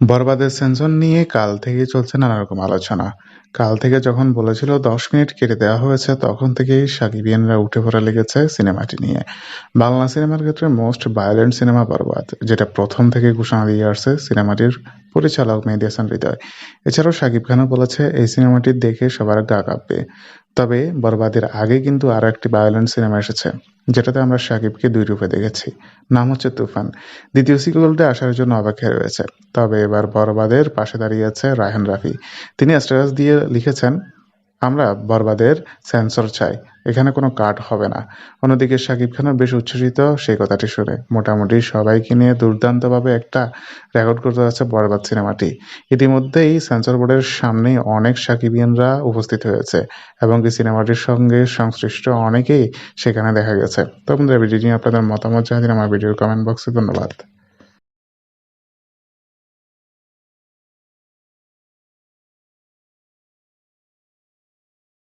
বরবাদের সেন্সর নিয়ে কাল থেকেই চলছে নানা রকম আলোচনা। কাল থেকে যখন বলেছিল দশ মিনিট কেটে দেওয়া হয়েছে, তখন থেকেই সাকিবিয়ানরা উঠে পড়ে লেগেছে সিনেমাটি নিয়ে। বাংলা সিনেমার ক্ষেত্রে মোস্ট ভায়োলেন্ট সিনেমা বরবাদ, যেটা প্রথম থেকে ঘোষণা দিয়ে আসছে সিনেমাটির পরিচালক মেহেদী হাসান হৃদয়। এছাড়াও সাকিব খানও বলেছে, এই সিনেমাটি দেখে সবার গা কাঁপবে। তবে বরবাদের আগে কিন্তু আরও একটি ভায়োলেন্ট সিনেমা এসেছে, যেটাতে আমরা সাকিবকে দুই রূপে দেখেছি। নাম হচ্ছে তুফান। দ্বিতীয় সিকুয়েলটা আসার জন্য অপেক্ষায় রয়েছে। তবে এবার বরবাদের পাশে দাঁড়িয়েছে রায়হান রাফি। তিনি স্ট্যাটাস দিয়ে লিখেছেন আমরা বরবাদের সেন্সর চাই। এখানে কোনো কাট হবে না। অন্যদিকে শাকিব খানও বেশ উচ্ছ্বসিত সেই কথাটি শুনে। মোটামুটি সবাইকে নিয়ে দুর্দান্তভাবে একটা রেকর্ড করতে যাচ্ছে বরবাদ সিনেমাটি। ইতিমধ্যেই সেন্সর বোর্ডের সামনেই অনেক সাকিবিয়ানরা উপস্থিত হয়েছে এবং কি সিনেমাটির সঙ্গে সংশ্লিষ্ট অনেকেই সেখানে দেখা গেছে। তো আপনাদের ভিডিও নিয়ে আপনাদের মতামত জানিয়ে আমার ভিডিওর কমেন্ট বক্সে ধন্যবাদ।